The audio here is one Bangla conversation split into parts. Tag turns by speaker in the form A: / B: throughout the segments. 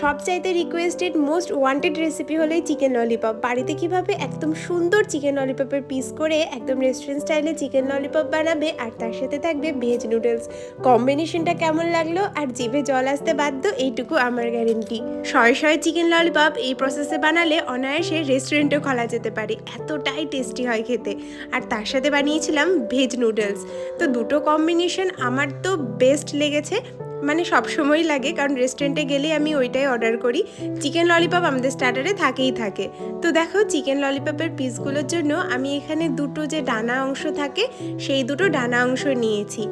A: সবচাইতে রিকোয়েস্টেড মোস্ট ওয়ান্টেড রেসিপি হলো চিকেন ললিপপ বাড়িতে কীভাবে একদম সুন্দর চিকেন ললিপপের পিস করে একদম রেস্টুরেন্ট স্টাইলে চিকেন ললিপপ বানাবে, আর তার সাথে থাকবে ভেজ নুডলস কম্বিনেশনটা কেমন লাগল? আর জিভে জল আসতে বাধ্য? এইটুকু আমার গ্যারেন্টি শয়ে শয়ে চিকেন ললিপপ এই প্রসেসে বানালে অনায়াসে রেস্টুরেন্টেও খোলা যেতে পারে। এতটাই টেস্টি হয় খেতে। আর তার সাথে বানিয়েছিলাম ভেজ নুডলস তো দুটো কম্বিনেশন আমার তো বেস্ট লেগেছে। মানে সব সময়ই লাগে, কারণ রেস্টুরেন্টে গেলে আমি ওইটাই অর্ডার করি। চিকেন ললিপপ আমাদের স্টার্টারে থাকেই থাকে। তো দেখো চিকেন ললিপপের পিসগুলোর জন্য আমি এখানে দুটো যে ডানা অংশ থাকে, সেই দুটো ডানা অংশ নিয়েছি।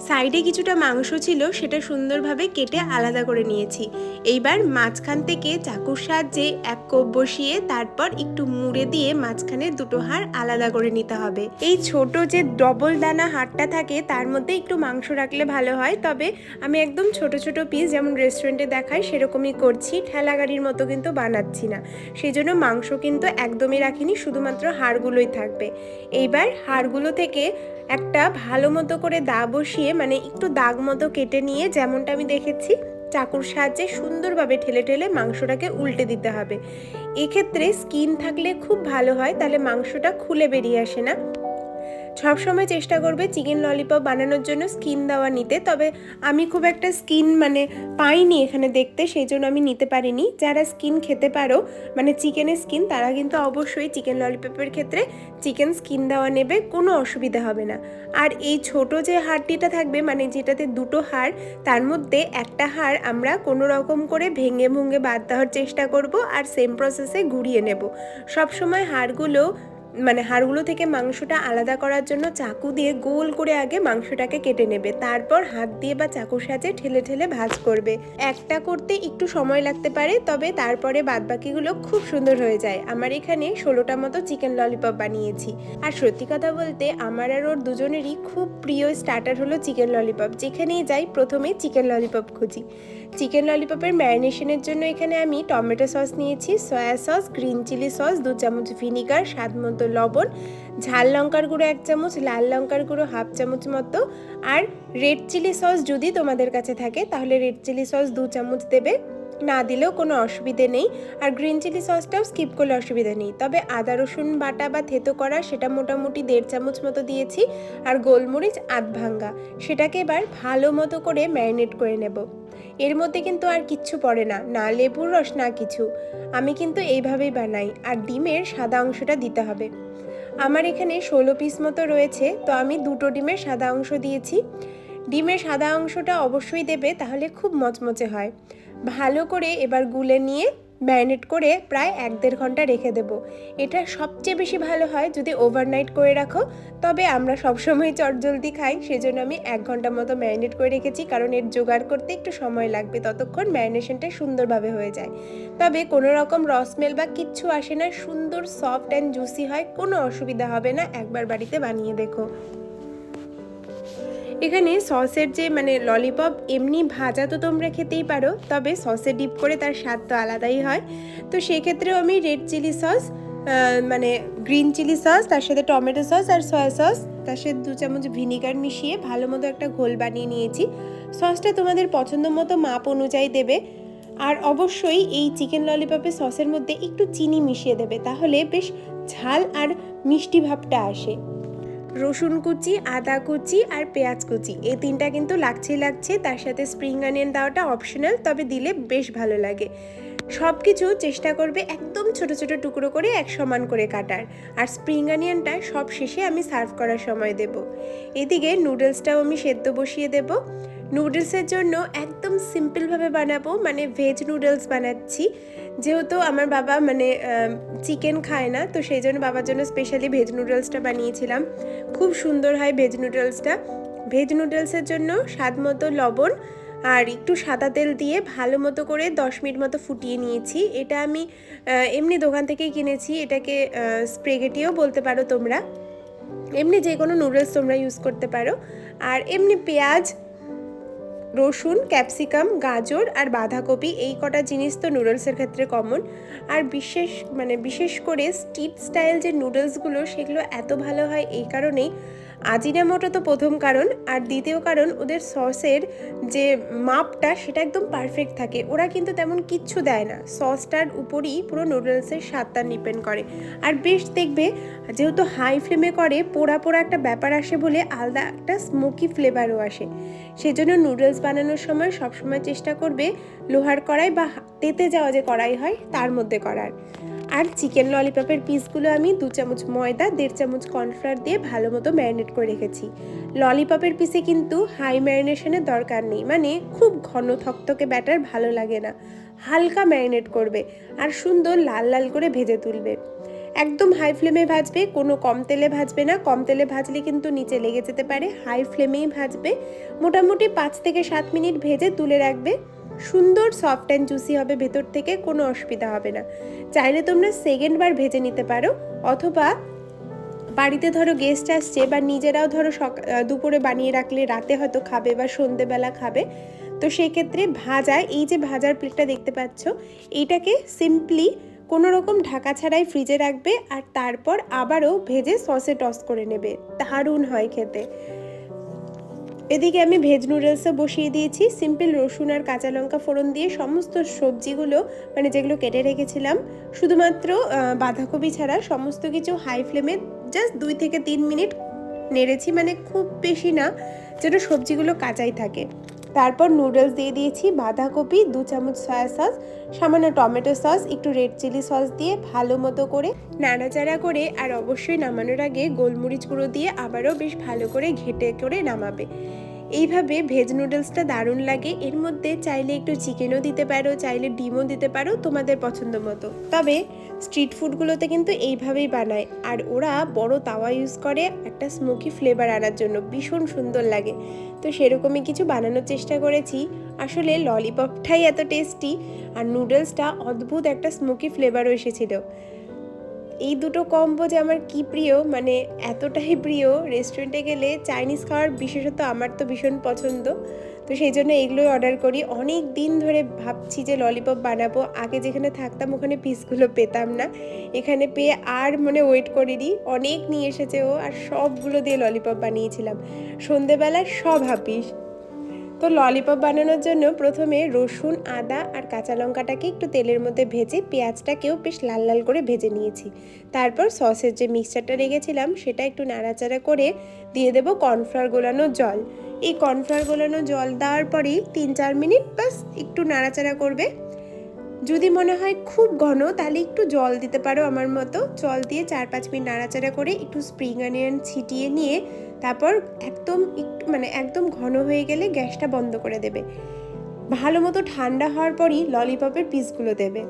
A: সাইডে কিছুটা মাংস ছিল, সেটা সুন্দরভাবে কেটে আলাদা করে নিয়েছি। এইবার মাঝখান থেকে চাকুর সাহায্যে এক কোপ বসিয়ে তারপর একটু মুড়ে দিয়ে মাঝখানে দুটো হাড় আলাদা করে নিতে হবে। এই ছোট যে ডবল দানা হাড়টা থাকে, তার মধ্যে একটু মাংস রাখলে ভালো হয়। তবে আমি একদম ছোট ছোট পিস যেমন রেস্টুরেন্টে দেখাই, সেরকমই করছি। ঠেলা গাড়ির মতো কিন্তু বানাচ্ছি না। সেই জন্য মাংস কিন্তু একদমই রাখিনি, শুধুমাত্র হাড়গুলোই থাকবে। এইবার হাড়গুলো থেকে একটা ভালো মতো করে দা বসিয়ে মানে একটু দাগ মতো কেটে নিয়ে যেমনটা আমি দেখেছি, চাকুর সাহায্যে সুন্দরভাবে ঠেলে ঠেলে মাংসটাকে উল্টে দিতে হবে। এক্ষেত্রে স্কিন থাকলে খুব ভালো হয়, তাহলে মাংসটা খুলে বেরিয়ে আসে না। সবসময় চেষ্টা করবে চিকেন ললিপপ বানানোর জন্য স্কিন দেওয়া নিতে, তবে আমি খুব একটা স্কিন মানে পাইনি এখানে দেখতে সেই জন্য আমি নিতে পারিনি। যারা স্কিন খেতে পারো মানে চিকেনের স্কিন, তারা কিন্তু অবশ্যই চিকেন ললিপপের ক্ষেত্রে চিকেন স্কিন দেওয়া নেবে, কোনো অসুবিধা হবে না। আর এই ছোট যে হাড়টিটা থাকবে মানে যেটাতে দুটো হাড়, তার মধ্যে একটা হাড় আমরা কোনো রকম করে ভেঙে ভুঙে বাদ দেওয়ার চেষ্টা করব, আর সেম প্রসেসে ঘুরিয়ে নেব। সবসময় হাড়গুলো মানে হাড়গুলো থেকে মাংসটা আলাদা করার জন্য চাকু দিয়ে গোল করে আগে মাংসটাকে কেটে নেবে। তারপর হাত দিয়ে বা চাকুর সাহায্যে ঠেলে ঠেলে ভাজ করবে। একটা করতে একটু সময় লাগতে পারে, তবে তারপরে বাদবাকিগুলো খুব সুন্দর হয়ে যায়। আমার এখানে ষোলোটা মতো চিকেন ললিপপ বানিয়েছি। আর সত্যি কথা বলতে আমার আর ওর দুজনেরই খুব প্রিয় স্টার্টার হলো চিকেন ললিপপ। যেখানেই যাই প্রথমে চিকেন ললিপপ খুঁজি। চিকেন ললিপপের ম্যারিনেশনের জন্য এখানে আমি টমেটো সস নিয়েছি, soya sauce, green chilli sauce, দু চামচ ভিনিগার, স্বাদ মতো লবণ, ঝাল লঙ্কার গুঁড়ো এক চামচ, লাল লঙ্কার গুঁড়ো হাফ চামচ মতো, আর রেড চিলি সস যদি তোমাদের কাছে থাকে, তাহলে রেড চিলি সস দু চামচ দেবে। না দিলেও কোনো অসুবিধে নেই। আর গ্রিন চিলি সসটাও স্কিপ করলে অসুবিধা নেই। তবে আদা, রসুন বাটা বা থেতো করা, সেটা মোটামুটি দেড় চামচ মতো দিয়েছি। আর গোলমরিচ আধ ভাঙ্গা, সেটাকে এবার ভালো মতো করে ম্যারিনেট করে নেব। এর মধ্যে কিন্তু আর কিচ্ছু পড়ে না না লেবুর রস, না কিছু। আমি কিন্তু এইভাবেই বানাই, আর ডিমের সাদা অংশটা দিতে হবে। আমার এখানে ষোলো পিস মতো রয়েছে, তো আমি দুটো ডিমের সাদা অংশ দিয়েছি। ডিমের সাদা অংশটা অবশ্যই দেবে, তাহলে খুব মচমচে হয়। ভালো করে এবার গুলে নিয়ে ম্যারিনেট করে প্রায় এক দেড় ঘণ্টা রেখে দেব। এটা সবচেয়ে বেশি ভালো হয় যদি ওভারনাইট করে রাখো। তবে আমরা সবসময় চটজলদি খাই, সেজন্য আমি এক ঘণ্টা মতো ম্যারিনেট করে রেখেছি, কারণ এর জোগাড় করতে একটু সময় লাগবে, ততক্ষণ ম্যারিনেশনটা সুন্দরভাবে হয়ে যায়। তবে কোনো রকম রসমেল বা কিচ্ছু আসে না, সুন্দর সফট অ্যান্ড জুসি হয়, কোনো অসুবিধা হবে না, একবার বাড়িতে বানিয়ে দেখো। এখানে সসের যে মানে ললিপপ, এমনি ভাজা তো তোমরা খেতেই পারো, তবে সসে ডিপ করে তার স্বাদ তো আলাদাই হয়। তো সেক্ষেত্রেও আমি রেড চিলি সস মানে গ্রিন চিলি সস, তার সাথে টমেটো সস আর সয়া সস, তার সাথে দু চামচ ভিনিগার মিশিয়ে ভালো মতো একটা ঘোল বানিয়ে নিয়েছি। সসটা তোমাদের পছন্দ মতো মাপ অনুযায়ী দেবে, আর অবশ্যই এই চিকেন ললিপপের সসের মধ্যে একটু চিনি মিশিয়ে দেবে, তাহলে বেশ ঝাল আর মিষ্টি ভাবটা আসে। রসুন কুচি, আদা কুচি আর পেঁয়াজ কুচি। এই তিনটা কিন্তু লাগছেই লাগছে। তার সাথে স্প্রিং অনিয়ন দেওয়াটা অপশনাল তবে দিলে বেশ ভালো লাগে। সব কিছু চেষ্টা করবে একদম ছোট ছোট টুকরো করে এক সমান করে কাটার। আর স্প্রিং অনিয়নটা সব শেষে আমি সার্ভ করার সময় দেব। এদিকে নুডলসটাও আমি সেদ্ধ বসিয়ে দেব। নুডলসের জন্য একদম সিম্পলভাবে বানাবো মানে ভেজ নুডলস বানাচ্ছি। যেহেতু আমার বাবা মানে চিকেন খায় না, তো সেই জন্য বাবার জন্য স্পেশালি ভেজ নুডলসটা বানিয়েছিলাম। খুব সুন্দর হয় ভেজ নুডলসটা ভেজ নুডলসের জন্য স্বাদ মতো লবণ আর একটু সাদা তেল দিয়ে ভালো মতো করে দশ মিনিট মতো ফুটিয়ে নিয়েছি। এটা আমি এমনি দোকান থেকেই কিনেছি। এটাকে স্প্রেগেটিও বলতে পারো তোমরা। এমনি যে কোনো নুডলস তোমরা ইউজ করতে পারো। আর এমনি পেঁয়াজ রসুন, ক্যাপসিকাম, গাজর আর বাঁধাকপি, এই কটা জিনিস তো নুডলসের ক্ষেত্রে কমন আর বিশেষ মানে বিশেষ করে স্টিট স্টাইল যে নুডলসগুলো সেগুলো এত ভালো হয় এই কারণেই আজিনামোটো তো প্রথম কারণ, আর দ্বিতীয় কারণ ওদের সসের যে মাপটা সেটা একদম পারফেক্ট থাকে। ওরা কিন্তু তেমন কিচ্ছু দেয় না। সসটার উপরই পুরো নুডলসের স্বাদটা ডিপেন্ড করে। আর বেশ দেখবে, যেহেতু হাই ফ্লেমে করে, পোড়া পোড়া একটা ব্যাপার আসে বলে আলাদা একটা স্মোকি ফ্লেভারও আসে। সেজন্য নুডলস বানানোর সময় সবসময় চেষ্টা করবে লোহার কড়াই বা তেতে যাওয়া যে কড়াই হয়, তার মধ্যে করার। আর চিকেন ললিপপের পিসগুলো আমি দু চামচ ময়দা, দেড় চামচ কর্নফ্লাওয়ার দিয়ে ভালো মতো ম্যারিনেট করে রেখেছি। ললিপপের পিসে কিন্তু হাই ম্যারিনেশনের দরকার নেই মানে খুব ঘন থকথকে ব্যাটার ভালো লাগে না। হালকা ম্যারিনেট করবে আর সুন্দর লাল লাল করে ভেজে তুলবে। একদম হাই ফ্লেমে ভাজবে, কোনো কম তেলে ভাজবে না। কম তেলে ভাজলে কিন্তু নিচে লেগে যেতে পারে, হাই ফ্লেমেই ভাজবে। মোটামুটি পাঁচ থেকে সাত মিনিট ভেজে তুলে রাখবে। সুন্দর সফট অ্যান্ড জুসি হবে ভেতর থেকে, কোনো অসুবিধা হবে না। চাইলে তোমরা সেকেন্ড বার ভেজে নিতে পারো, অথবা বাড়িতে ধরো গেস্ট আসছে বা নিজেরাও ধরো দুপুরে বানিয়ে রাখলে রাতে হয়তো খাবে বা সন্ধেবেলা খাবে, তো সেই ক্ষেত্রে ভাজা, এই যে ভাজার প্লেটটা দেখতে পাচ্ছ, এইটাকে সিম্পলি কোনো রকম ঢাকা ছাড়াই ফ্রিজে রাখবে, আর তারপর আবারও ভেজে সসে টস করে নেবে। দারুণ হয় খেতে। এদিকে আমি ভেজ নুডলসও বসিয়ে দিয়েছি। সিম্পল রসুন আর কাঁচা লঙ্কা ফোড়ন দিয়ে সমস্ত সবজিগুলো মানে যেগুলো কেটে রেখেছিলাম, শুধুমাত্র বাঁধাকপি ছাড়া সমস্ত কিছু হাই ফ্লেমে জাস্ট দুই থেকে তিন মিনিট নেড়েছি মানে খুব বেশি না, যেন সবজিগুলো কাঁচাই থাকে। তারপর নুডলস দিয়ে দিয়েছি, বাঁধাকপি, দু চামচ সয়া সস সামান্য টমেটো সস একটু রেড চিলি সস দিয়ে ভালো মতো করে নাড়াচাড়া করে আর অবশ্যই নামানোর আগে গোলমরিচ গুঁড়ো দিয়ে আবারও বেশ ভালো করে ঘেটে করে নামাবে। এইভাবে ভেজ নুডলসটা দারুণ লাগে। এর মধ্যে চাইলে একটু চিকেনও দিতে পারো, চাইলে ডিমও দিতে পারো তোমাদের পছন্দ মতো। তবে স্ট্রিট ফুডগুলোতে কিন্তু এইভাবেই বানায়। আর ওরা বড় তাওয়া ইউজ করে একটা স্মোকি ফ্লেভার আনার জন্য, ভীষণ সুন্দর লাগে। তো সেরকমই কিছু বানানোর চেষ্টা করেছি। আসলে ললিপপটাই এত টেস্টি আর নুডলসটা অদ্ভুত একটা স্মোকি ফ্লেভারও এসেছিল। এই দুটো কম্বো যে আমার কি প্রিয় মানে এতটাই প্রিয়, রেস্টুরেন্টে গেলে চাইনিজ খাওয়ার বিশেষত আমার তো ভীষণ পছন্দ। তো সেই জন্য এগুলোই অর্ডার করি। অনেক দিন ধরে ভাবছি যে ললিপপ বানাবো। আগে যেখানে থাকতাম ওখানে পিসগুলো পেতাম না। এখানে পেয়ে আর মানে ওয়েট করিনি। অনেক নিয়ে এসেছে ও আর সবগুলো দিয়ে ললিপপ বানিয়েছিলাম। সন্ধেবেলায় সব হাপিস। তো ললিপপ বানানোর জন্য প্রথমে রসুন, আদা আর কাঁচা লঙ্কাটাকে একটু তেলের মধ্যে ভেজে পেঁয়াজটাকেও বেশ লাল লাল করে ভেজে নিয়েছি। তারপর সসের যে মিক্সচারটা রেখেছিলাম, সেটা একটু নাড়াচাড়া করে দিয়ে দেবো কর্নফ্লাওয়ার গোলানো জল। এই কর্নফ্লাওয়ার গোলানো জল দেওয়ার পরেই তিন চার মিনিট বাস একটু নাড়াচাড়া করবে। যদি মনে হয় খুব ঘন, তাহলে একটু জল দিতে পারো আমার মতো। জল দিয়ে চার পাঁচ মিনিট নাড়াচাড়া করে একটু স্প্রিং অনিয়ন ছিটিয়ে নিয়ে তারপর একদম একটু মানে একদম ঘন হয়ে গেলে গ্যাসটা বন্ধ করে দেবে। ভালো মতো ঠান্ডা হওয়ার পরই ললিপপের পিসগুলো দেবে।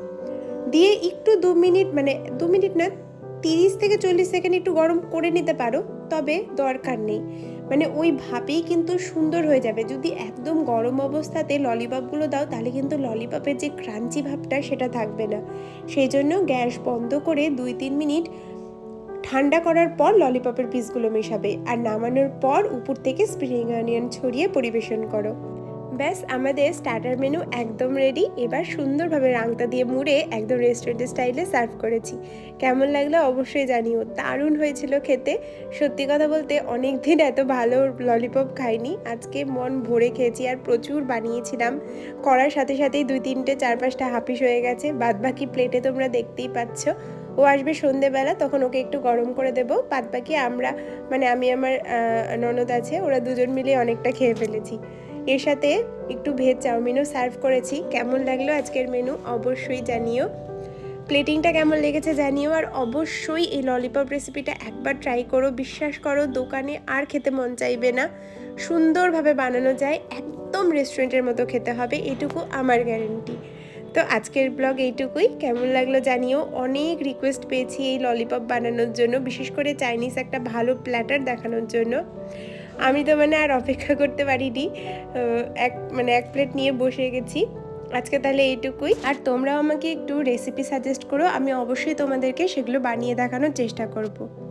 A: দিয়ে একটু দু মিনিট মানে দু মিনিট না, তিরিশ থেকে চল্লিশ সেকেন্ড একটু গরম করে নিতে পারো, তবে দরকার নেই। মানে ওই ভাবেই কিন্তু সুন্দর হয়ে যাবে। যদি একদম গরম অবস্থাতে ললিপপগুলো দাও, তাহলে কিন্তু ললিপপের যে ক্রাঞ্চি ভাবটা সেটা থাকবে না। সেই জন্য গ্যাস বন্ধ করে দুই তিন মিনিট ঠান্ডা করার পর ললিপপের পিসগুলো মেশাবে। আর নামানোর পর উপর থেকে স্প্রিং অনিয়ন ছড়িয়ে পরিবেশন করো। ব্যাস, আমাদের স্টার্টার মেনু একদম রেডি এবার সুন্দরভাবে রাংতা দিয়ে মুড়ে একদম রেস্টুরেন্টের স্টাইলে সার্ভ করেছি। কেমন লাগল অবশ্যই জানিও। দারুণ হয়েছিল খেতে। সত্যি কথা বলতে অনেক দিন এত ভালো ললিপপ খাইনি। আজকে মন ভরে খেয়েছি আর প্রচুর বানিয়েছিলাম। করার সাথে সাথেই দুই তিনটে, চার পাঁচটা হাফিস হয়ে গেছে। বাদ বাকি প্লেটে তোমরা দেখতেই পাচ্ছ। ও আসবে সন্ধেবেলা, তখন ওকে একটু গরম করে দেবো। বাদ বাকি আমরা মানে আমি আমার ননদ আছে, ওরা দুজন মিলে অনেকটা খেয়ে ফেলেছি। এর সাথে একটু ভেজ চাউমিনও সার্ভ করেছি। কেমন লাগল আজকের মেনু অবশ্যই জানিও। প্লেটিংটা কেমন লেগেছে জানিও। আর অবশ্যই এই ললিপপ রেসিপিটা একবার ট্রাই করো। বিশ্বাস করো, দোকানে আর খেতে মন চাইবে না। সুন্দরভাবে বানানো যায়। একদম রেস্টুরেন্টের মতো খেতে হবে। এটুকু আমার গ্যারেন্টি তো আজকের ব্লগ এইটুকুই। কেমন লাগল জানিও। অনেক রিকোয়েস্ট পেয়েছি এই ললিপপ বানানোর জন্য। বিশেষ করে চাইনিজ একটা ভালো প্ল্যাটার দেখানোর জন্য। আমি তো মানে আর অপেক্ষা করতে পারিনি। এক মানে এক প্লেট নিয়ে বসে গেছি। আজকে তাহলে এইটুকুই। আর তোমরাও আমাকে একটু রেসিপি সাজেস্ট করো, আমি অবশ্যই তোমাদেরকে সেগুলো বানিয়ে দেখানোর চেষ্টা করব।